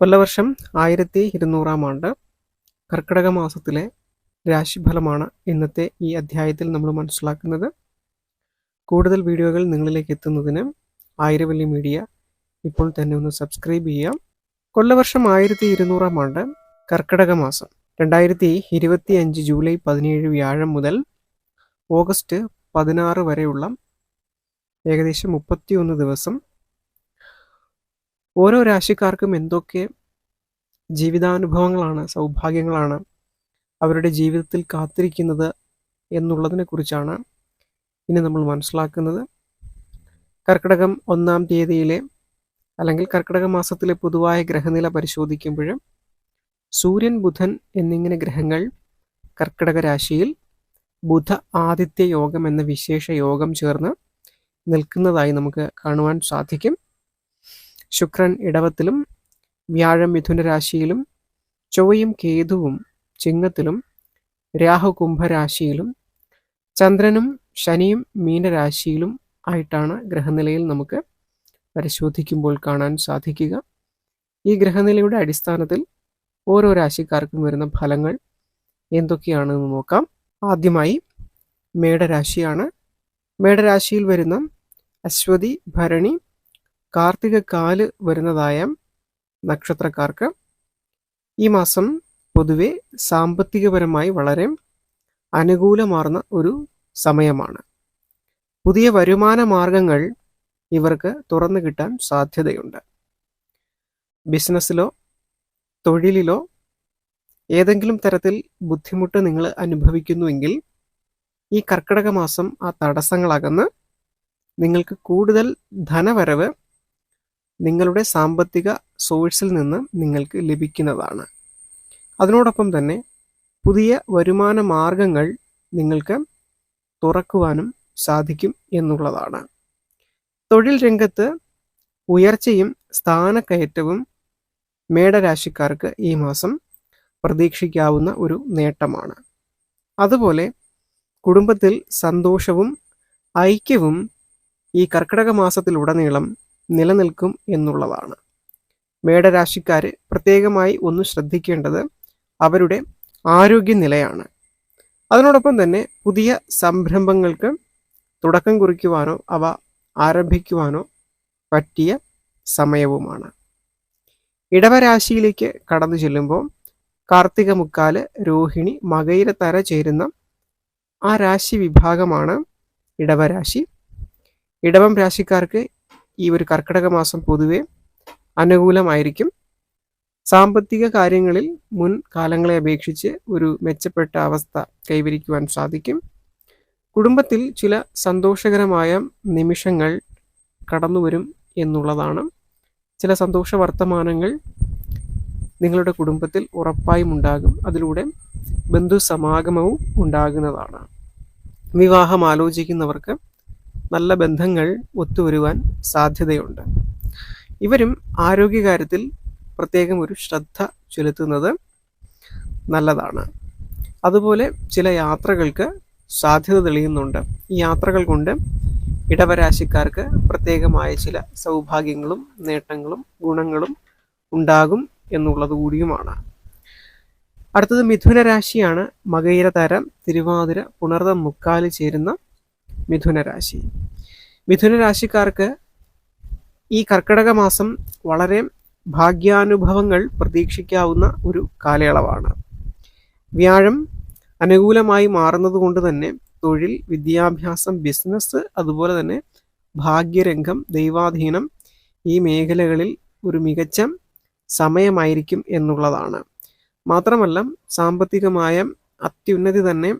കൊല്ലവർഷം ആയിരത്തി ഇരുന്നൂറാം ആണ്ട് കർക്കിടക മാസത്തിലെ രാശിഫലമാണ് ഇന്നത്തെ ഈ അധ്യായത്തിൽ നമ്മൾ മനസ്സിലാക്കുന്നത്. കൂടുതൽ വീഡിയോകൾ നിങ്ങളിലേക്ക് എത്തുന്നതിന് ആയിരവല്ലി മീഡിയ ഇപ്പോൾ തന്നെ ഒന്ന് സബ്സ്ക്രൈബ് ചെയ്യാം. കൊല്ലവർഷം ആയിരത്തി ഇരുന്നൂറാം ആണ്ട് കർക്കിടക മാസം രണ്ടായിരത്തി ഇരുപത്തി അഞ്ച് ജൂലൈ പതിനേഴ് വ്യാഴം മുതൽ ഓഗസ്റ്റ് പതിനാറ് വരെയുള്ള ഏകദേശം മുപ്പത്തിയൊന്ന് ദിവസം ഓരോ രാശിക്കാർക്കും എന്തൊക്കെ ജീവിതാനുഭവങ്ങളാണ് സൗഭാഗ്യങ്ങളാണ് അവരുടെ ജീവിതത്തിൽ കാത്തിരിക്കുന്നത് എന്നുള്ളതിനെ കുറിച്ചാണ് ഇനി നമ്മൾ മനസ്സിലാക്കുന്നത്. കർക്കിടകം ഒന്നാം തീയതിയിലെ അല്ലെങ്കിൽ കർക്കിടക മാസത്തിലെ പൊതുവായ ഗ്രഹനില പരിശോധിക്കുമ്പോൾ സൂര്യൻ ബുധൻ എന്നിങ്ങനെ ഗ്രഹങ്ങൾ കർക്കിടക രാശിയിൽ ബുധ ആദിത്യ യോഗം എന്ന വിശേഷ യോഗം ചേർന്ന് നിൽക്കുന്നതായി നമുക്ക് കാണുവാൻ സാധിക്കും. ശുക്രൻ ഇടവത്തിലും വ്യാഴം മിഥുന രാശിയിലും ചൊവ്വയും കേതുവും ചിങ്ങത്തിലും രാഹു കുംഭരാശിയിലും ചന്ദ്രനും ശനിയും മീനരാശിയിലും ആയിട്ടാണ് ഗ്രഹനിലയിൽ നമുക്ക് പരിശോധിക്കുമ്പോൾ കാണാൻ സാധിക്കുക. ഈ ഗ്രഹനിലയുടെ അടിസ്ഥാനത്തിൽ ഓരോ രാശിക്കാർക്കും വരുന്ന ഫലങ്ങൾ എന്തൊക്കെയാണെന്ന് നോക്കാം. ആദ്യമായി മേടരാശിയാണ്. മേടരാശിയിൽ വരുന്ന അശ്വതി ഭരണി കാർത്തിക കാൽ വരുന്നതായ നക്ഷത്രക്കാർക്ക് ഈ മാസം പൊതുവെ സാമ്പത്തികപരമായി വളരെ അനുകൂലമാർന്ന ഒരു സമയമാണ്. പുതിയ വരുമാന മാർഗങ്ങൾ ഇവർക്ക് തുറന്നു കിട്ടാൻ സാധ്യതയുണ്ട്. ബിസിനസ്സിലോ തൊഴിലിലോ ഏതെങ്കിലും തരത്തിൽ ബുദ്ധിമുട്ട് നിങ്ങൾ അനുഭവിക്കുന്നുവെങ്കിൽ ഈ കർക്കിടക മാസം ആ തടസ്സങ്ങളകന്ന് നിങ്ങൾക്ക് കൂടുതൽ ധനവരവ് നിങ്ങളുടെ സാമ്പത്തിക സോഴ്സിൽ നിന്ന് നിങ്ങൾക്ക് ലഭിക്കുന്നതാണ്. അതിനോടൊപ്പം തന്നെ പുതിയ വരുമാന മാർഗങ്ങൾ നിങ്ങൾക്ക് തുറക്കുവാനും സാധിക്കും എന്നുള്ളതാണ്. തൊഴിൽ രംഗത്ത് ഉയർച്ചയും സ്ഥാനക്കയറ്റവും മേടരാശിക്കാർക്ക് ഈ മാസം പ്രതീക്ഷിക്കാവുന്ന ഒരു നേട്ടമാണ്. അതുപോലെ കുടുംബത്തിൽ സന്തോഷവും ഐക്യവും ഈ കർക്കിടക മാസത്തിലുടനീളം നിലനിൽക്കും എന്നുള്ളതാണ്. മേടരാശിക്കാർ പ്രത്യേകമായി ഒന്ന് ശ്രദ്ധിക്കേണ്ടത് അവരുടെ ആരോഗ്യനിലയാണ്. അതിനോടൊപ്പം തന്നെ പുതിയ സംരംഭങ്ങൾക്ക് തുടക്കം കുറിക്കുവാനോ അവ ആരംഭിക്കുവാനോ പറ്റിയ സമയവുമാണ്. ഇടവരാശിയിലേക്ക് കടന്നു ചെല്ലുമ്പോൾ കാർത്തിക മുക്കാൽ രോഹിണി മകയിലത്തര ചേരുന്ന ആ രാശി വിഭാഗമാണ് ഇടവരാശി. ഇടവം രാശിക്കാർക്ക് ഈ ഒരു കർക്കിടക മാസം പൊതുവെ അനുകൂലമായിരിക്കും. സാമ്പത്തിക കാര്യങ്ങളിൽ മുൻ കാലങ്ങളെ അപേക്ഷിച്ച് ഒരു മെച്ചപ്പെട്ട അവസ്ഥ കൈവരിക്കുവാൻ സാധിക്കും. കുടുംബത്തിൽ ചില സന്തോഷകരമായ നിമിഷങ്ങൾ കടന്നുവരും എന്നുള്ളതാണ്. ചില സന്തോഷ വർത്തമാനങ്ങൾ നിങ്ങളുടെ കുടുംബത്തിൽ ഉറപ്പായും ഉണ്ടാകും. അതിലൂടെ ബന്ധു സമാഗമവും ഉണ്ടാകുന്നതാണ്. വിവാഹം ആലോചിക്കുന്നവർക്ക് നല്ല ബന്ധങ്ങൾ ഒത്തുവരുവാൻ സാധ്യതയുണ്ട്. ഇവരും ആരോഗ്യകാര്യത്തിൽ പ്രത്യേകം ഒരു ശ്രദ്ധ ചെലുത്തുന്നത് നല്ലതാണ്. അതുപോലെ ചില യാത്രകൾക്ക് സാധ്യത തെളിയുന്നുണ്ട്. ഈ യാത്രകൾ കൊണ്ട് ഇടവരാശിക്കാർക്ക് പ്രത്യേകമായ ചില സൗഭാഗ്യങ്ങളും നേട്ടങ്ങളും ഗുണങ്ങളും ഉണ്ടാകും എന്നുള്ളത് കൂടിയുമാണ്. അടുത്തത് മിഥുന രാശിയാണ് മകയിരതരം തിരുവാതിര പുണർതം മുക്കാൽ ചേരുന്ന മിഥുന രാശി മിഥുന രാശിക്കാർക്ക് ഈ കർക്കിടക മാസം വളരെ ഭാഗ്യാനുഭവങ്ങൾ പ്രതീക്ഷിക്കാവുന്ന ഒരു കാലയളവാണ്. വ്യാഴം അനുകൂലമായി മാറുന്നത് കൊണ്ട് തന്നെ തൊഴിൽ വിദ്യാഭ്യാസം ബിസിനസ് അതുപോലെ തന്നെ ഭാഗ്യരംഗം ദൈവാധീനം ഈ മേഖലകളിൽ ഒരു മികച്ച സമയമായിരിക്കും എന്നുള്ളതാണ്. മാത്രമല്ല സാമ്പത്തികമായ അത്യുന്നതി തന്നെ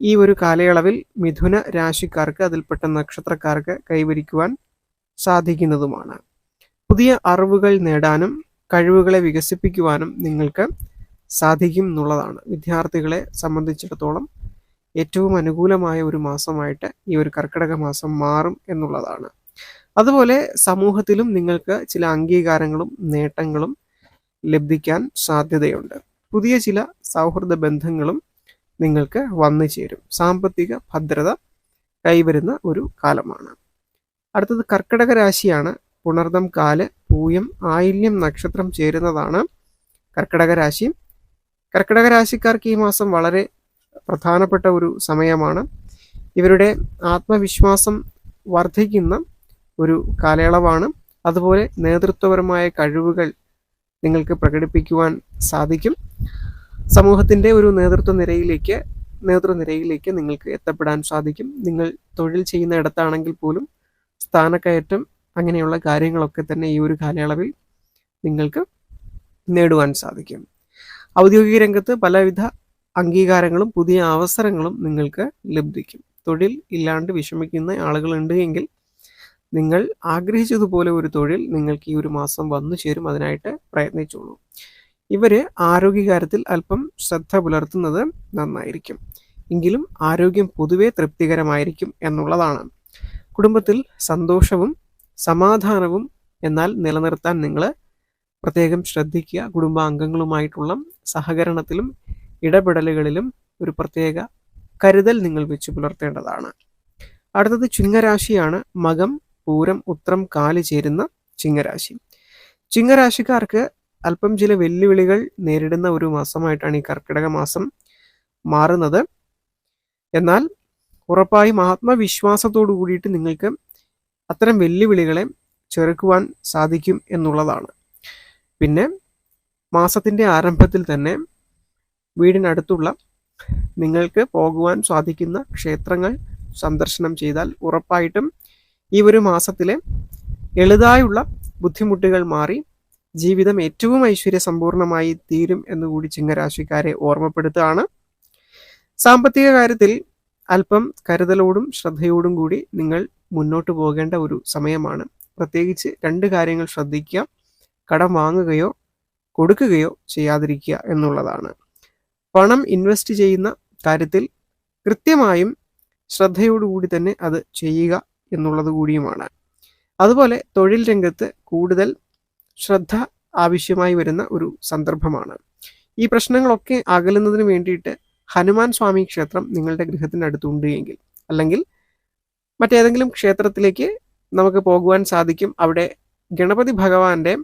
ഈ ഒരു കാലയളവിൽ മിഥുന രാശിക്കാർക്ക് അതിൽപ്പെട്ട നക്ഷത്രക്കാർക്ക് കൈവരിക്കുവാൻ സാധിക്കുന്നതുമാണ്. പുതിയ അറിവുകൾ നേടാനും കഴിവുകളെ വികസിപ്പിക്കുവാനും നിങ്ങൾക്ക് സാധിക്കും എന്നുള്ളതാണ്. വിദ്യാർത്ഥികളെ സംബന്ധിച്ചിടത്തോളം ഏറ്റവും അനുകൂലമായ ഒരു മാസമായിട്ട് ഈ ഒരു കർക്കിടക മാസം മാറും എന്നുള്ളതാണ്. അതുപോലെ സമൂഹത്തിലും നിങ്ങൾക്ക് ചില അംഗീകാരങ്ങളും നേട്ടങ്ങളും ലഭിക്കാൻ സാധ്യതയുണ്ട്. പുതിയ ചില സൗഹൃദ ബന്ധങ്ങളും നിങ്ങൾക്ക് വന്നു ചേരും. സാമ്പത്തിക ഭദ്രത കൈവരുന്ന ഒരു കാലമാണ്. അടുത്തത് കർക്കിടക രാശിയാണ്. പുണർദം കാൽ പൂയം ആയില്യം നക്ഷത്രം ചേരുന്നതാണ് കർക്കിടക രാശി. കർക്കിടക രാശിക്കാർക്ക് ഈ മാസം വളരെ പ്രധാനപ്പെട്ട ഒരു സമയമാണ്. ഇവരുടെ ആത്മവിശ്വാസം വർദ്ധിക്കുന്ന ഒരു കാലയളവാണ്. അതുപോലെ നേതൃത്വപരമായ കഴിവുകൾ നിങ്ങൾക്ക് പ്രകടിപ്പിക്കുവാൻ സാധിക്കും. സമൂഹത്തിന്റെ ഒരു നേതൃത്വ നിരയിലേക്ക് നേതൃനിരയിലേക്ക് നിങ്ങൾക്ക് എത്തപ്പെടാൻ സാധിക്കും. നിങ്ങൾ തൊഴിൽ ചെയ്യുന്ന ഇടത്താണെങ്കിൽ പോലും സ്ഥാനക്കയറ്റം അങ്ങനെയുള്ള കാര്യങ്ങളൊക്കെ തന്നെ ഈ ഒരു കാലയളവിൽ നിങ്ങൾക്ക് നേടുവാൻ സാധിക്കും. ഔദ്യോഗിക രംഗത്ത് പലവിധ അംഗീകാരങ്ങളും പുതിയ അവസരങ്ങളും നിങ്ങൾക്ക് ലഭിക്കും. തൊഴിൽ ഇല്ലാണ്ട് വിഷമിക്കുന്ന ആളുകളുണ്ട് എങ്കിൽ നിങ്ങൾ ആഗ്രഹിച്ചതുപോലെ ഒരു തൊഴിൽ നിങ്ങൾക്ക് ഈ ഒരു മാസം വന്നു ചേരും. അതിനായിട്ട് പ്രയത്നിച്ചോളൂ. ഇവർ ആരോഗ്യകാര്യത്തിൽ അല്പം ശ്രദ്ധ പുലർത്തുന്നത് നന്നായിരിക്കും. എങ്കിലും ആരോഗ്യം പൊതുവെ തൃപ്തികരമായിരിക്കും എന്നുള്ളതാണ്. കുടുംബത്തിൽ സന്തോഷവും സമാധാനവും എന്നാൽ നിലനിർത്താൻ നിങ്ങൾ പ്രത്യേകം ശ്രദ്ധിക്കുക. കുടുംബാംഗങ്ങളുമായിട്ടുള്ള സഹകരണത്തിലും ഇടപെടലുകളിലും ഒരു പ്രത്യേക കരുതൽ നിങ്ങൾ വെച്ച് പുലർത്തേണ്ടതാണ്. അടുത്തത് ചിങ്ങരാശിയാണ്. മകം പൂരം ഉത്രം കാൽ ചേരുന്ന ചിങ്ങരാശി. ചിങ്ങരാശിക്കാർക്ക് അല്പം ചില വെല്ലുവിളികൾ നേരിടുന്ന ഒരു മാസമായിട്ടാണ് ഈ കർക്കിടക മാസം മാറുന്നത്. എന്നാൽ ഉറപ്പായും ആത്മവിശ്വാസത്തോടു കൂടിയിട്ട് നിങ്ങൾക്ക് അത്തരം വെല്ലുവിളികളെ ചെറുക്കുവാൻ സാധിക്കും എന്നുള്ളതാണ്. പിന്നെ മാസത്തിന്റെ ആരംഭത്തിൽ തന്നെ വീടിനടുത്തുള്ള നിങ്ങൾക്ക് പോകുവാൻ സാധിക്കുന്ന ക്ഷേത്രങ്ങൾ സന്ദർശനം ചെയ്താൽ ഉറപ്പായിട്ടും ഈ ഒരു മാസത്തിലെ എളുതായുള്ള ബുദ്ധിമുട്ടുകൾ മാറി ജീവിതം ഏറ്റവും ഐശ്വര്യ സമ്പൂർണമായി തീരും എന്നുകൂടി ചിങ്ങരാശിക്കാരെ ഓർമ്മപ്പെടുത്തുകയാണ്. സാമ്പത്തിക കാര്യത്തിൽ അല്പം കരുതലോടും ശ്രദ്ധയോടും കൂടി നിങ്ങൾ മുന്നോട്ട് പോകേണ്ട ഒരു സമയമാണ്. പ്രത്യേകിച്ച് രണ്ട് കാര്യങ്ങൾ ശ്രദ്ധിക്കുക കടം വാങ്ങുകയോ കൊടുക്കുകയോ ചെയ്യാതിരിക്കുക എന്നുള്ളതാണ്. പണം ഇൻവെസ്റ്റ് ചെയ്യുന്ന കാര്യത്തിൽ കൃത്യമായും ശ്രദ്ധയോടുകൂടി തന്നെ അത് ചെയ്യുക എന്നുള്ളത് കൂടിയുമാണ്. അതുപോലെ തൊഴിൽ രംഗത്ത് കൂടുതൽ ശ്രദ്ധ ആവശ്യമായി വരുന്ന ഒരു സന്ദർഭമാണ്. ഈ പ്രശ്നങ്ങളൊക്കെ അകലുന്നതിന് വേണ്ടിയിട്ട് ഹനുമാൻ സ്വാമി ക്ഷേത്രം നിങ്ങളുടെ ഗൃഹത്തിന്റെ അടുത്തുണ്ട് എങ്കിൽ അല്ലെങ്കിൽ മറ്റേതെങ്കിലും ക്ഷേത്രത്തിലേക്ക് നമുക്ക് പോകുവാൻ സാധിക്കും. അവിടെ ഗണപതി ഭഗവാന്റെ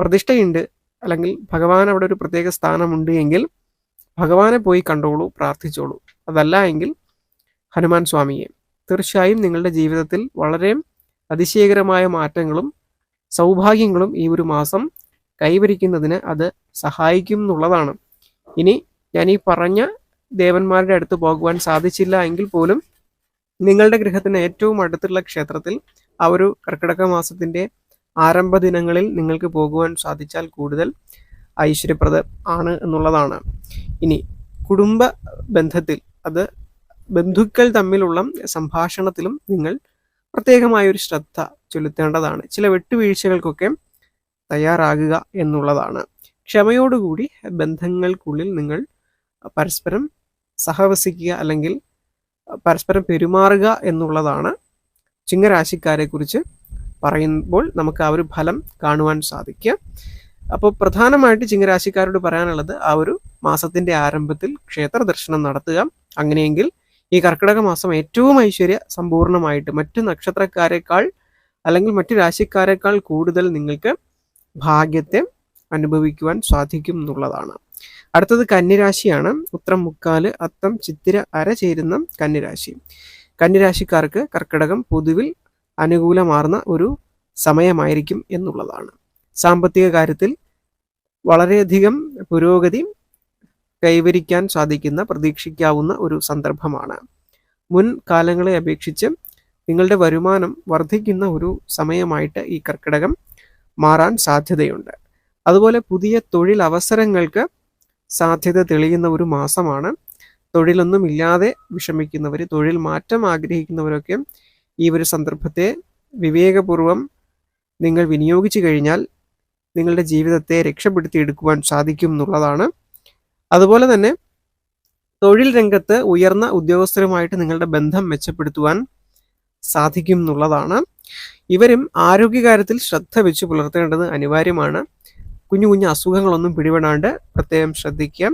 പ്രതിഷ്ഠയുണ്ട്. അല്ലെങ്കിൽ ഭഗവാൻ അവിടെ ഒരു പ്രത്യേക സ്ഥാനമുണ്ട് എങ്കിൽ ഭഗവാനെ പോയി കണ്ടോളൂ പ്രാർത്ഥിച്ചോളൂ. അതല്ല എങ്കിൽ ഹനുമാൻ സ്വാമിയെ. തീർച്ചയായും നിങ്ങളുടെ ജീവിതത്തിൽ വളരെ അതിശയകരമായ മാറ്റങ്ങളും സൗഭാഗ്യങ്ങളും ഈ ഒരു മാസം കൈവരിക്കുന്നതിന് അത് സഹായിക്കും എന്നുള്ളതാണ്. ഇനി ഞാൻ ഈ പറഞ്ഞ ദേവന്മാരുടെ അടുത്ത് പോകുവാൻ സാധിച്ചില്ല എങ്കിൽ പോലും നിങ്ങളുടെ ഗൃഹത്തിന് ഏറ്റവും അടുത്തുള്ള ക്ഷേത്രത്തിൽ ആ ഒരു കർക്കിടക മാസത്തിന്റെ ആരംഭ ദിനങ്ങളിൽ നിങ്ങൾക്ക് പോകുവാൻ സാധിച്ചാൽ കൂടുതൽ ഐശ്വര്യപ്രദ ആണ് എന്നുള്ളതാണ്. ഇനി കുടുംബ ബന്ധത്തിൽ അത് ബന്ധുക്കൾ തമ്മിലുള്ള സംഭാഷണത്തിലും നിങ്ങൾ പ്രത്യേകമായ ഒരു ശ്രദ്ധ ചെലുത്തേണ്ടതാണ്. ചില വെട്ടുവീഴ്ചകൾക്കൊക്കെ തയ്യാറാകുക എന്നുള്ളതാണ്. ക്ഷമയോടുകൂടി ബന്ധങ്ങൾക്കുള്ളിൽ നിങ്ങൾ പരസ്പരം സഹവസിക്കുക അല്ലെങ്കിൽ പരസ്പരം പെരുമാറുക എന്നുള്ളതാണ് ചിങ്ങരാശിക്കാരെ കുറിച്ച് പറയുമ്പോൾ നമുക്ക് ആ ഒരു ഫലം കാണുവാൻ സാധിക്കുക. അപ്പോൾ പ്രധാനമായിട്ട് ചിങ്ങരാശിക്കാരോട് പറയാനുള്ളത് ആ ഒരു മാസത്തിന്റെ ആരംഭത്തിൽ ക്ഷേത്ര ദർശനം നടത്തുക. അങ്ങനെയെങ്കിൽ ഈ കർക്കിടക മാസം ഏറ്റവും ഐശ്വര്യ സമ്പൂർണമായിട്ട് മറ്റു നക്ഷത്രക്കാരെക്കാൾ അല്ലെങ്കിൽ മറ്റു രാശിക്കാരെക്കാൾ കൂടുതൽ നിങ്ങൾക്ക് ഭാഗ്യത്തെ അനുഭവിക്കുവാൻ സാധിക്കും എന്നുള്ളതാണ്. അടുത്തത് കന്നിരാശിയാണ്. ഉത്രം മുക്കാൽ അത്തം ചിത്തിര അര ചേരുന്ന കന്നിരാശി. കന്നിരാശിക്കാർക്ക് കർക്കിടകം പൊതുവിൽ അനുകൂലമാർന്ന ഒരു സമയമായിരിക്കും എന്നുള്ളതാണ്. സാമ്പത്തിക കാര്യത്തിൽ വളരെയധികം പുരോഗതി കൈവരിക്കാൻ സാധിക്കുന്ന പ്രതീക്ഷിക്കാവുന്ന ഒരു സന്ദർഭമാണ്. മുൻ കാലങ്ങളെ അപേക്ഷിച്ച് നിങ്ങളുടെ വരുമാനം വർദ്ധിക്കുന്ന ഒരു സമയമായിട്ട് ഈ കർക്കിടകം മാറാൻ സാധ്യതയുണ്ട്. അതുപോലെ പുതിയ തൊഴിൽ അവസരങ്ങൾക്ക് സാധ്യത തെളിയുന്ന ഒരു മാസമാണ്. തൊഴിലൊന്നും ഇല്ലാതെ വിഷമിക്കുന്നവർ തൊഴിൽ മാറ്റം ആഗ്രഹിക്കുന്നവരൊക്കെ ഈ ഒരു സന്ദർഭത്തെ വിവേകപൂർവം നിങ്ങൾ വിനിയോഗിച്ചു കഴിഞ്ഞാൽ നിങ്ങളുടെ ജീവിതത്തെ രക്ഷപ്പെടുത്തിയെടുക്കുവാൻ സാധിക്കും എന്നുള്ളതാണ് അതുപോലെ തന്നെ തൊഴിൽ രംഗത്ത് ഉയർന്ന ഉദ്യോഗസ്ഥരുമായിട്ട് നിങ്ങളുടെ ബന്ധം മെച്ചപ്പെടുത്തുവാൻ സാധിക്കും എന്നുള്ളതാണ്. ഇവരും ആരോഗ്യകാര്യത്തിൽ ശ്രദ്ധ വെച്ച് പുലർത്തേണ്ടത് അനിവാര്യമാണ്. കുഞ്ഞു കുഞ്ഞു അസുഖങ്ങളൊന്നും പിടിപെടാണ്ട് പ്രത്യേകം ശ്രദ്ധിക്കുക.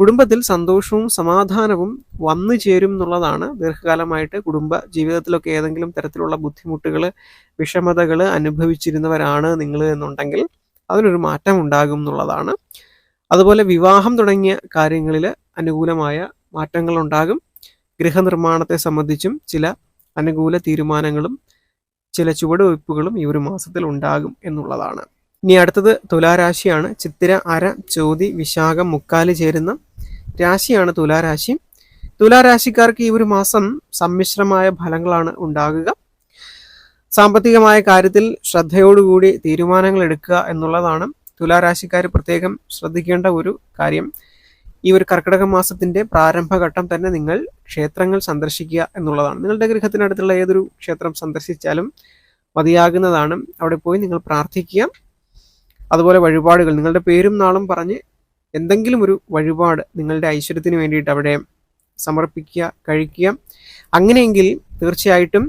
കുടുംബത്തിൽ സന്തോഷവും സമാധാനവും വന്നു ചേരും എന്നുള്ളതാണ് ദീർഘകാലമായിട്ട് കുടുംബ ജീവിതത്തിലൊക്കെ ഏതെങ്കിലും തരത്തിലുള്ള ബുദ്ധിമുട്ടുകൾ വിഷമതകൾ അനുഭവിച്ചിരുന്നവരാണ് നിങ്ങൾ എന്നുണ്ടെങ്കിൽ അതിനൊരു മാറ്റം ഉണ്ടാകും എന്നുള്ളതാണ്. അതുപോലെ വിവാഹം തുടങ്ങിയ കാര്യങ്ങളിൽ അനുകൂലമായ മാറ്റങ്ങൾ ഉണ്ടാകും ഗൃഹനിർമ്മാണത്തെ സംബന്ധിച്ചും ചില അനുകൂല തീരുമാനങ്ങളും ചില ചുവടുവയ്പ്പുകളും ഈ ഒരു മാസത്തിൽ ഉണ്ടാകും എന്നുള്ളതാണ്. ഇനി അടുത്തത് തുലാരാശിയാണ്. ചിത്തിര അര ചോതി വിശാഖം മുക്കാൽ ചേരുന്ന രാശിയാണ് തുലാരാശി. തുലാരാശിക്കാർക്ക് ഈ ഒരു മാസം സമ്മിശ്രമായ ഫലങ്ങളാണ് ഉണ്ടാകുക. സാമ്പത്തികമായ കാര്യത്തിൽ ശ്രദ്ധയോടുകൂടി തീരുമാനങ്ങൾ എടുക്കുക എന്നുള്ളതാണ് തുലാരാശിക്കാർ പ്രത്യേകം ശ്രദ്ധിക്കേണ്ട ഒരു കാര്യം ഈ ഒരു കർക്കിടക മാസത്തിന്റെ പ്രാരംഭഘട്ടം തന്നെ നിങ്ങൾ ക്ഷേത്രങ്ങൾ സന്ദർശിക്കുക എന്നുള്ളതാണ്. നിങ്ങളുടെ ഗൃഹത്തിനടുത്തുള്ള ഏതൊരു ക്ഷേത്രം സന്ദർശിച്ചാലും മതിയാകുന്നതാണ്. അവിടെ പോയി നിങ്ങൾ പ്രാർത്ഥിക്കുക. അതുപോലെ വഴിപാടുകൾ നിങ്ങളുടെ പേരും നാളും പറഞ്ഞ് എന്തെങ്കിലും ഒരു വഴിപാട് നിങ്ങളുടെ ഐശ്വര്യത്തിന് വേണ്ടിയിട്ട് അവിടെ സമർപ്പിക്കുക കഴിക്കുക. അങ്ങനെയെങ്കിൽ തീർച്ചയായിട്ടും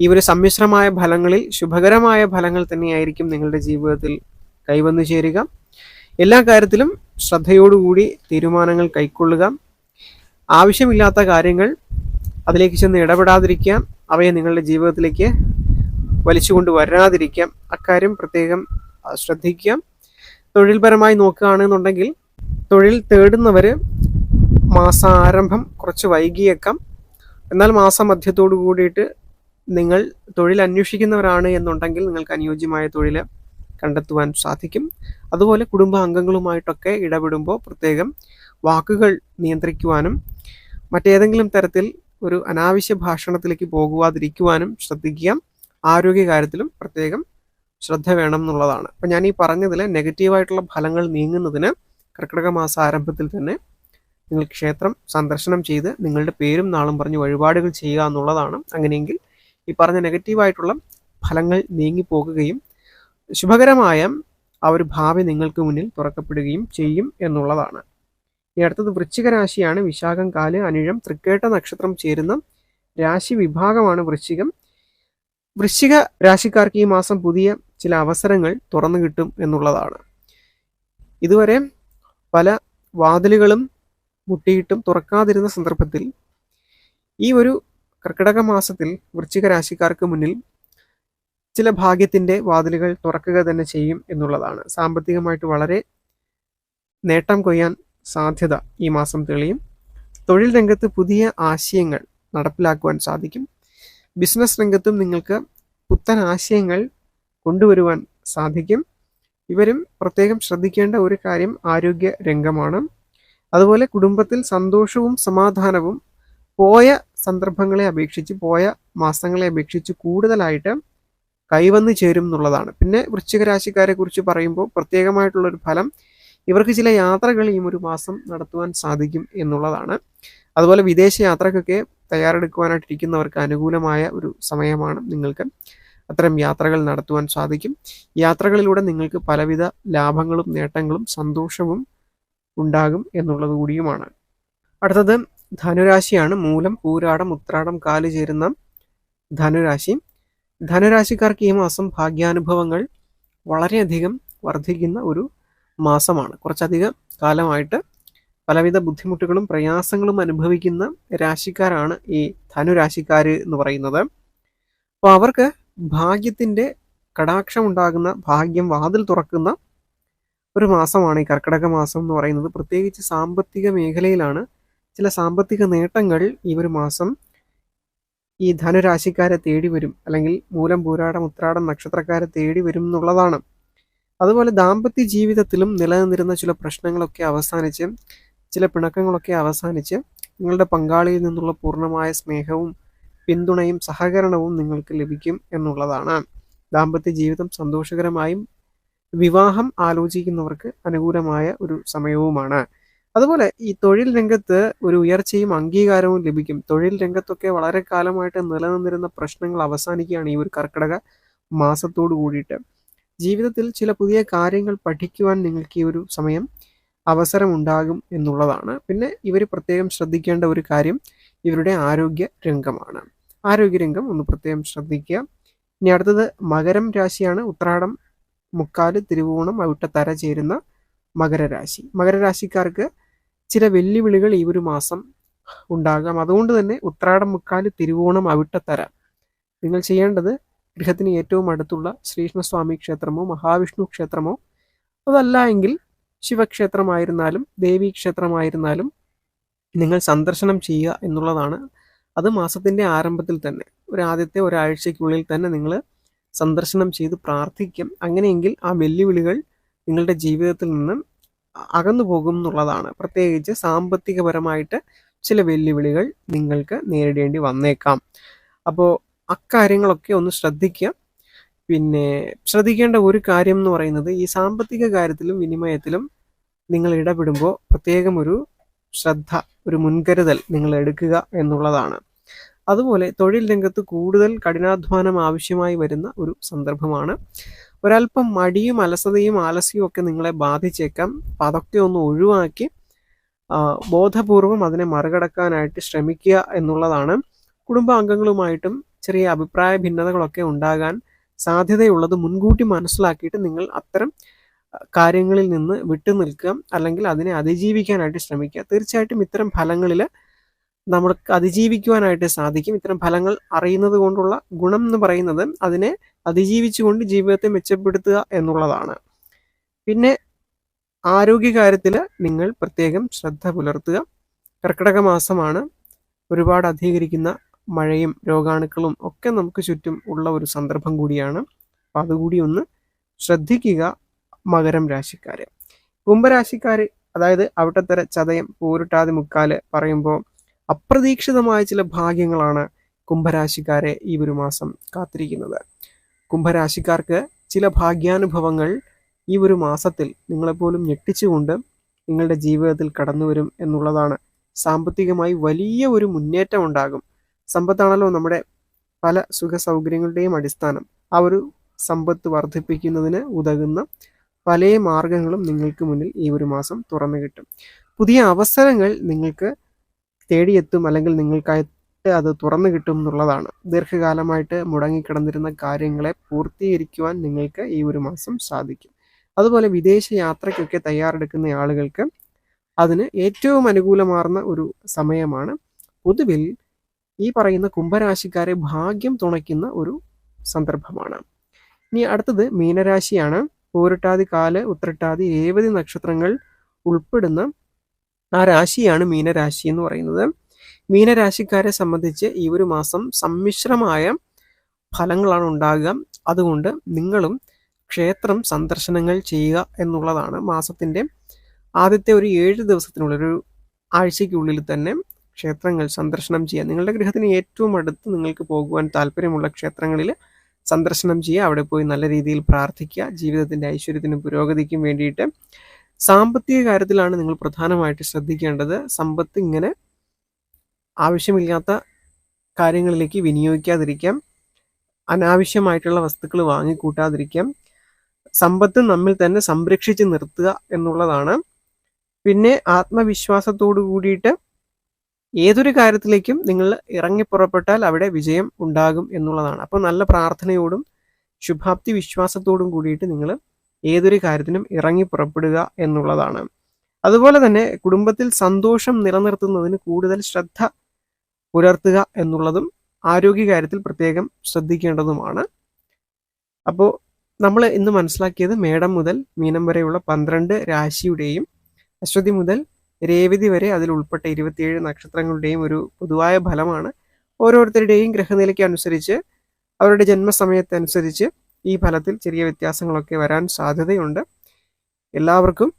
ഈ ഒരു സമ്മിശ്രമായ ഫലങ്ങളിൽ ശുഭകരമായ ഫലങ്ങൾ തന്നെയായിരിക്കും നിങ്ങളുടെ ജീവിതത്തിൽ കൈവന്നു ചേരുക. എല്ലാ കാര്യത്തിലും ശ്രദ്ധയോടുകൂടി തീരുമാനങ്ങൾ കൈക്കൊള്ളുക. ആവശ്യമില്ലാത്ത കാര്യങ്ങൾ അതിലേക്ക് ചെന്ന് ഇടപെടാതിരിക്കുക. അവയെ നിങ്ങളുടെ ജീവിതത്തിലേക്ക് വലിച്ചുകൊണ്ട് വരാതിരിക്കാം അക്കാര്യം പ്രത്യേകം ശ്രദ്ധിക്കുക. തൊഴിൽപരമായി നോക്കുകയാണെന്നുണ്ടെങ്കിൽ തൊഴിൽ തേടുന്നവർ മാസാരംഭം കുറച്ച് വൈകിയേക്കാം. എന്നാൽ മാസമധ്യത്തോടു കൂടിയിട്ട് നിങ്ങൾ തൊഴിൽ അന്വേഷിക്കുന്നവരാണ് എന്നുണ്ടെങ്കിൽ നിങ്ങൾക്ക് അനുയോജ്യമായ തൊഴിൽ കണ്ടെത്തുവാൻ സാധിക്കും. അതുപോലെ കുടുംബാംഗങ്ങളുമായിട്ടൊക്കെ ഇടപെടുമ്പോൾ പ്രത്യേകം വാക്കുകൾ നിയന്ത്രിക്കുവാനും മറ്റേതെങ്കിലും തരത്തിൽ ഒരു അനാവശ്യ ഭാഷണത്തിലേക്ക് പോകുവാതിരിക്കുവാനും ശ്രദ്ധിക്കുക. ആരോഗ്യകാര്യത്തിലും പ്രത്യേകം ശ്രദ്ധ വേണം എന്നുള്ളതാണ്. അപ്പം ഞാൻ ഈ പറഞ്ഞതിൽ നെഗറ്റീവായിട്ടുള്ള ഫലങ്ങൾ നീങ്ങുന്നതിന് കർക്കിടക മാസ ആരംഭത്തിൽ തന്നെ നിങ്ങൾ ക്ഷേത്രം സന്ദർശനം ചെയ്ത് നിങ്ങളുടെ പേരും നാളും പറഞ്ഞ് വഴിപാടുകൾ ചെയ്യുക എന്നുള്ളതാണ്. അങ്ങനെയെങ്കിൽ ഈ പറഞ്ഞ നെഗറ്റീവായിട്ടുള്ള ഫലങ്ങൾ നീങ്ങിപ്പോകുകയും ശുഭകരമായ ആ ഒരു ഭാവി നിങ്ങൾക്ക് മുന്നിൽ തുറക്കപ്പെടുകയും ചെയ്യും എന്നുള്ളതാണ്. ഈ അടുത്തത് വൃശ്ചിക രാശിയാണ് വിശാഖം കാൽ അനിഴം തൃക്കേട്ട നക്ഷത്രം ചേരുന്ന രാശി വിഭാഗമാണ് വൃശ്ചികം. വൃശ്ചിക രാശിക്കാർക്ക് ഈ മാസം പുതിയ ചില അവസരങ്ങൾ തുറന്നു കിട്ടും എന്നുള്ളതാണ്. ഇതുവരെ പല വാതിലുകളും മുട്ടിയിട്ടും തുറക്കാതിരുന്ന സന്ദർഭത്തിൽ ഈ ഒരു കർക്കിടക മാസത്തിൽ വൃശ്ചിക രാശിക്കാർക്ക് മുന്നിൽ ചില ഭാഗ്യത്തിന്റെ വാതിലുകൾ തുറക്കുക തന്നെ ചെയ്യും എന്നുള്ളതാണ്. സാമ്പത്തികമായിട്ട് വളരെ നേട്ടം കൊയ്യാൻ സാധ്യത ഈ മാസം തെളിയും. തൊഴിൽ രംഗത്ത് പുതിയ ആശയങ്ങൾ നടപ്പിലാക്കുവാൻ സാധിക്കും. ബിസിനസ് രംഗത്തും നിങ്ങൾക്ക് പുത്തൻ ആശയങ്ങൾ കൊണ്ടുവരുവാൻ സാധിക്കും. ഇവരും പ്രത്യേകം ശ്രദ്ധിക്കേണ്ട ഒരു കാര്യം ആരോഗ്യ രംഗമാണ്. അതുപോലെ കുടുംബത്തിൽ സന്തോഷവും സമാധാനവും പോയ സന്ദർഭങ്ങളെ അപേക്ഷിച്ച് പോയ മാസങ്ങളെ അപേക്ഷിച്ച് കൂടുതലായിട്ട് കൈവന്നു ചേരും എന്നുള്ളതാണ്. പിന്നെ വൃശ്ചിക രാശിക്കാരെ കുറിച്ച് പറയുമ്പോൾ പ്രത്യേകമായിട്ടുള്ളൊരു ഫലം ഇവർക്ക് ചില യാത്രകൾ ഈ ഒരു മാസം നടത്തുവാൻ സാധിക്കും എന്നുള്ളതാണ്. അതുപോലെ വിദേശ യാത്രക്കൊക്കെ തയ്യാറെടുക്കുവാനായിട്ടിരിക്കുന്നവർക്ക് അനുകൂലമായ ഒരു സമയമാണ് നിങ്ങൾക്ക് അത്തരം യാത്രകൾ നടത്തുവാൻ സാധിക്കും. യാത്രകളിലൂടെ നിങ്ങൾക്ക് പലവിധ ലാഭങ്ങളും നേട്ടങ്ങളും സന്തോഷവും ഉണ്ടാകും എന്നുള്ളത് കൂടിയുമാണ്. അടുത്തത് ധനുരാശിയാണ്. മൂലം പൂരാടം ഉത്രാടം കാൽ ചേരുന്ന ധനുരാശി. ധനുരാശിക്കാർക്ക് ഈ മാസം ഭാഗ്യാനുഭവങ്ങൾ വളരെയധികം വർദ്ധിക്കുന്ന ഒരു മാസമാണ്. കുറച്ചധികം കാലമായിട്ട് പലവിധ ബുദ്ധിമുട്ടുകളും പ്രയാസങ്ങളും അനുഭവിക്കുന്ന രാശിക്കാരാണ് ഈ ധനുരാശിക്കാർ എന്ന് പറയുന്നത്. അപ്പോൾ അവർക്ക് ഭാഗ്യത്തിന്റെ കടാക്ഷം ഉണ്ടാകുന്ന ഭാഗ്യം വാതിൽ തുറക്കുന്ന ഒരു മാസമാണ് ഈ കർക്കിടക മാസം എന്ന് പറയുന്നത്. പ്രത്യേകിച്ച് സാമ്പത്തിക മേഖലയിലാണ് ചില സാമ്പത്തിക നേട്ടങ്ങൾ ഈ ഒരു മാസം ഈ ധനുരാശിക്കാരെ തേടി വരും. അല്ലെങ്കിൽ മൂലം പൂരാടം ഉത്രാടം നക്ഷത്രക്കാരെ തേടി വരും എന്നുള്ളതാണ്. അതുപോലെ ദാമ്പത്യ ജീവിതത്തിലും നിലനിന്നിരുന്ന ചില പ്രശ്നങ്ങളൊക്കെ അവസാനിച്ച് ചില പിണക്കങ്ങളൊക്കെ അവസാനിച്ച് നിങ്ങളുടെ പങ്കാളിയിൽ നിന്നുള്ള പൂർണമായ സ്നേഹവും പിന്തുണയും സഹകരണവും നിങ്ങൾക്ക് ലഭിക്കും എന്നുള്ളതാണ്. ദാമ്പത്യ ജീവിതം സന്തോഷകരമായും വിവാഹം ആലോചിക്കുന്നവർക്ക് അനുകൂലമായ ഒരു സമയവുമാണ്. അതുപോലെ ഈ തൊഴിൽ രംഗത്ത് ഒരു ഉയർച്ചയും അംഗീകാരവും ലഭിക്കും. തൊഴിൽ രംഗത്തൊക്കെ വളരെ കാലമായിട്ട് നിലനിന്നിരുന്ന പ്രശ്നങ്ങൾ അവസാനിക്കുകയാണ് ഈ ഒരു കർക്കിടക മാസത്തോടു കൂടിയിട്ട്. ജീവിതത്തിൽ ചില പുതിയ കാര്യങ്ങൾ പഠിക്കുവാൻ നിങ്ങൾക്ക് ഈ ഒരു സമയം അവസരമുണ്ടാകും എന്നുള്ളതാണ്. പിന്നെ ഇവർ പ്രത്യേകം ശ്രദ്ധിക്കേണ്ട ഒരു കാര്യം ഇവരുടെ ആരോഗ്യ രംഗമാണ്. ആരോഗ്യ രംഗം ഒന്ന് പ്രത്യേകം ശ്രദ്ധിക്കുക. ഇനി അടുത്തത് മകരം രാശിയാണ്. ഉത്രാടം മുക്കാൽ തിരുവോണം അവിട്ടത്തര ചേരുന്ന മകരരാശി. മകരരാശിക്കാർക്ക് ചില വെല്ലുവിളികൾ ഈ ഒരു മാസം ഉണ്ടാകാം. അതുകൊണ്ട് തന്നെ ഉത്രാടം മുക്കാൽ തിരുവോണം അവിട്ടത്തര. നിങ്ങൾ ചെയ്യേണ്ടത് ഗൃഹത്തിന് ഏറ്റവും അടുത്തുള്ള ശ്രീകൃഷ്ണസ്വാമി ക്ഷേത്രമോ മഹാവിഷ്ണു ക്ഷേത്രമോ അതല്ല എങ്കിൽ ശിവക്ഷേത്രമായിരുന്നാലും ദേവീ ക്ഷേത്രമായിരുന്നാലും നിങ്ങൾ സന്ദർശനം ചെയ്യുക എന്നുള്ളതാണ്. അത് മാസത്തിന്റെ ആരംഭത്തിൽ തന്നെ ഒരു ആദ്യത്തെ ഒരാഴ്ചയ്ക്കുള്ളിൽ തന്നെ നിങ്ങൾ സന്ദർശനം ചെയ്ത് പ്രാർത്ഥിക്കും. അങ്ങനെയെങ്കിൽ ആ വെല്ലുവിളികൾ നിങ്ങളുടെ ജീവിതത്തിൽ നിന്ന് അകന്നു പോകും എന്നുള്ളതാണ്. പ്രത്യേകിച്ച് സാമ്പത്തികപരമായിട്ട് ചില വെല്ലുവിളികൾ നിങ്ങൾക്ക് നേരിടേണ്ടി വന്നേക്കാം. അപ്പോൾ അക്കാര്യങ്ങളൊക്കെ ഒന്ന് ശ്രദ്ധിക്കുക. പിന്നെ ശ്രദ്ധിക്കേണ്ട ഒരു കാര്യം എന്ന് പറയുന്നത് ഈ സാമ്പത്തിക കാര്യത്തിലും വിനിമയത്തിലും നിങ്ങൾ ഇടപെടുമ്പോൾ പ്രത്യേകം ഒരു ശ്രദ്ധ ഒരു മുൻകരുതൽ നിങ്ങൾ എടുക്കുക എന്നുള്ളതാണ്. അതുപോലെ തൊഴിൽ രംഗത്ത് കൂടുതൽ കഠിനാധ്വാനം ആവശ്യമായി വരുന്ന ഒരു സന്ദർഭമാണ്. ഒരല്പം മടിയും അലസതയും ആലസ്യവും ഒക്കെ നിങ്ങളെ ബാധിച്ചേക്കാം. അപ്പം അതൊക്കെ ഒന്ന് ഒഴിവാക്കി ബോധപൂർവം അതിനെ മറികടക്കാനായിട്ട് ശ്രമിക്കുക എന്നുള്ളതാണ്. കുടുംബാംഗങ്ങളുമായിട്ടും ചെറിയ അഭിപ്രായ ഭിന്നതകളൊക്കെ ഉണ്ടാകാൻ സാധ്യതയുള്ളത് മുൻകൂട്ടി മനസ്സിലാക്കിയിട്ട് നിങ്ങൾ അത്തരം കാര്യങ്ങളിൽ നിന്ന് വിട്ടു നിൽക്കുക അല്ലെങ്കിൽ അതിനെ അതിജീവിക്കാനായിട്ട് ശ്രമിക്കുക. തീർച്ചയായിട്ടും ഇത്തരം ഫലങ്ങളിൽ നമ്മൾക്ക് അതിജീവിക്കുവാനായിട്ട് സാധിക്കും. ഇത്തരം ഫലങ്ങൾ അറിയുന്നത് കൊണ്ടുള്ള ഗുണം എന്ന് പറയുന്നത് അതിനെ അതിജീവിച്ചുകൊണ്ട് ജീവിതത്തെ മെച്ചപ്പെടുത്തുക എന്നുള്ളതാണ്. പിന്നെ ആരോഗ്യകാര്യത്തിൽ നിങ്ങൾ പ്രത്യേകം ശ്രദ്ധ പുലർത്തുക. കർക്കിടക മാസമാണ്. ഒരുപാട് അധികരിക്കുന്ന മഴയും രോഗാണുക്കളും ഒക്കെ നമുക്ക് ചുറ്റും ഉള്ള ഒരു സന്ദർഭം കൂടിയാണ്. അപ്പം അതുകൂടി ഒന്ന് ശ്രദ്ധിക്കുക മകരം രാശിക്കാർ കുംഭരാശിക്കാർ അതായത് അവിട്ടത്തര ചതയം പൂരുട്ടാതി മുക്കാൽ പറയുമ്പോൾ അപ്രതീക്ഷിതമായ ചില ഭാഗ്യങ്ങളാണ് കുംഭരാശിക്കാരെ ഈ ഒരു മാസം കാത്തിരിക്കുന്നത്. കുംഭരാശിക്കാർക്ക് ചില ഭാഗ്യാനുഭവങ്ങൾ ഈ ഒരു മാസത്തിൽ നിങ്ങളെപ്പോലും ഞെട്ടിച്ചുകൊണ്ട് നിങ്ങളുടെ ജീവിതത്തിൽ കടന്നു വരും എന്നുള്ളതാണ്. സാമ്പത്തികമായി വലിയ ഒരു മുന്നേറ്റം ഉണ്ടാകും. സമ്പത്താണല്ലോ നമ്മുടെ പല സുഖ സൗകര്യങ്ങളുടെയും അടിസ്ഥാനം. ആ ഒരു സമ്പത്ത് വർദ്ധിപ്പിക്കുന്നതിന് ഉതകുന്ന പല മാർഗങ്ങളും നിങ്ങൾക്ക് മുന്നിൽ ഈ ഒരു മാസം തുറന്നു കിട്ടും. പുതിയ അവസരങ്ങൾ നിങ്ങൾക്ക് തേടിയെത്തും അല്ലെങ്കിൽ നിങ്ങൾക്കായിട്ട് അത് തുറന്നു കിട്ടും എന്നുള്ളതാണ് ദീർഘകാലമായിട്ട് മുടങ്ങിക്കിടന്നിരുന്ന കാര്യങ്ങളെ പൂർത്തീകരിക്കുവാൻ നിങ്ങൾക്ക് ഈ ഒരു മാസം സാധിക്കും. അതുപോലെ വിദേശ യാത്രയ്ക്കൊക്കെ തയ്യാറെടുക്കുന്ന ആളുകൾക്ക് അതിന് ഏറ്റവും അനുകൂലമാർന്ന ഒരു സമയമാണ്. പൊതുവിൽ ഈ പറയുന്ന കുംഭരാശിക്കാരെ ഭാഗ്യം തുണയ്ക്കുന്ന ഒരു സന്ദർഭമാണ്. ഇനി അടുത്തത് മീനരാശിയാണ്. പൂരട്ടാതി കാൽ ഉത്രട്ടാതി രേവതി നക്ഷത്രങ്ങൾ ഉൾപ്പെടുന്ന ആ രാശിയാണ് മീനരാശി എന്ന് പറയുന്നത്. മീനരാശിക്കാരെ സംബന്ധിച്ച് ഈ ഒരു മാസം സമ്മിശ്രമായ ഫലങ്ങളാണ് ഉണ്ടാകുക. അതുകൊണ്ട് നിങ്ങളും ക്ഷേത്രം സന്ദർശനങ്ങൾ ചെയ്യുക എന്നുള്ളതാണ് മാസത്തിന്റെ ആദ്യത്തെ ഒരു ഏഴ് ദിവസത്തിനുള്ളിൽ ഒരു ആഴ്ചയ്ക്കുള്ളിൽ തന്നെ ക്ഷേത്രങ്ങൾ സന്ദർശനം ചെയ്യുക. നിങ്ങളുടെ ഗൃഹത്തിന് ഏറ്റവും അടുത്ത് നിങ്ങൾക്ക് പോകുവാൻ താല്പര്യമുള്ള ക്ഷേത്രങ്ങളിൽ സന്ദർശനം ചെയ്യുക. അവിടെ പോയി നല്ല രീതിയിൽ പ്രാർത്ഥിക്കുക. ജീവിതത്തിന്റെ ഐശ്വര്യത്തിനും പുരോഗതിക്കും വേണ്ടിയിട്ട് സാമ്പത്തിക കാര്യത്തിലാണ് നിങ്ങൾ പ്രധാനമായിട്ട് ശ്രദ്ധിക്കേണ്ടത്. സമ്പത്ത് ഇങ്ങനെ ആവശ്യമില്ലാത്ത കാര്യങ്ങളിലേക്ക് വിനിയോഗിക്കാതിരിക്കാം. അനാവശ്യമായിട്ടുള്ള വസ്തുക്കൾ വാങ്ങിക്കൂട്ടാതിരിക്കാം. സമ്പത്ത് നമ്മിൽ തന്നെ സംരക്ഷിച്ച് നിർത്തുക എന്നുള്ളതാണ്. പിന്നെ ആത്മവിശ്വാസത്തോടു കൂടിയിട്ട് ഏതൊരു കാര്യത്തിലേക്കും നിങ്ങൾ ഇറങ്ങിപ്പുറപ്പെട്ടാൽ അവിടെ വിജയം ഉണ്ടാകും എന്നുള്ളതാണ്. അപ്പോൾ നല്ല പ്രാർത്ഥനയോടും ശുഭാപ്തി വിശ്വാസത്തോടും കൂടിയിട്ട് നിങ്ങൾ ഏതൊരു കാര്യത്തിനും ഇറങ്ങി പുറപ്പെടുക എന്നുള്ളതാണ്. അതുപോലെ തന്നെ കുടുംബത്തിൽ സന്തോഷം നിലനിർത്തുന്നതിന് കൂടുതൽ ശ്രദ്ധ പുലർത്തുക എന്നുള്ളതും ആരോഗ്യകാര്യത്തിൽ പ്രത്യേകം ശ്രദ്ധിക്കേണ്ടതുമാണ്. അപ്പോൾ നമ്മൾ ഇന്ന് മനസ്സിലാക്കിയത് മേടം മുതൽ മീനം വരെയുള്ള പന്ത്രണ്ട് രാശിയുടെയും അശ്വതി മുതൽ രേവതി വരെ അതിൽ ഉൾപ്പെട്ട ഇരുപത്തിയേഴ് നക്ഷത്രങ്ങളുടെയും ഒരു പൊതുവായ ഫലമാണ്. ഓരോരുത്തരുടെയും ഗ്രഹനിലയ്ക്ക് അനുസരിച്ച് അവരുടെ ജന്മസമയത്തനുസരിച്ച് ഈ ഫലത്തിൽ ചെറിയ വ്യത്യാസങ്ങളൊക്കെ വരാൻ സാധ്യതയുണ്ട്. എല്ലാവർക്കും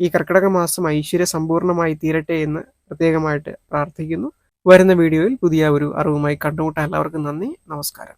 ഈ കർക്കിടക മാസം ഐശ്വര്യ സമ്പൂർണമായി തീരട്ടെ എന്ന് പ്രത്യേകമായിട്ട് പ്രാർത്ഥിക്കുന്നു. വരുന്ന വീഡിയോയിൽ പുതിയ ഒരു അറിവുമായി കണ്ടുമുട്ടാൻ എല്ലാവർക്കും നന്ദി. നമസ്കാരം.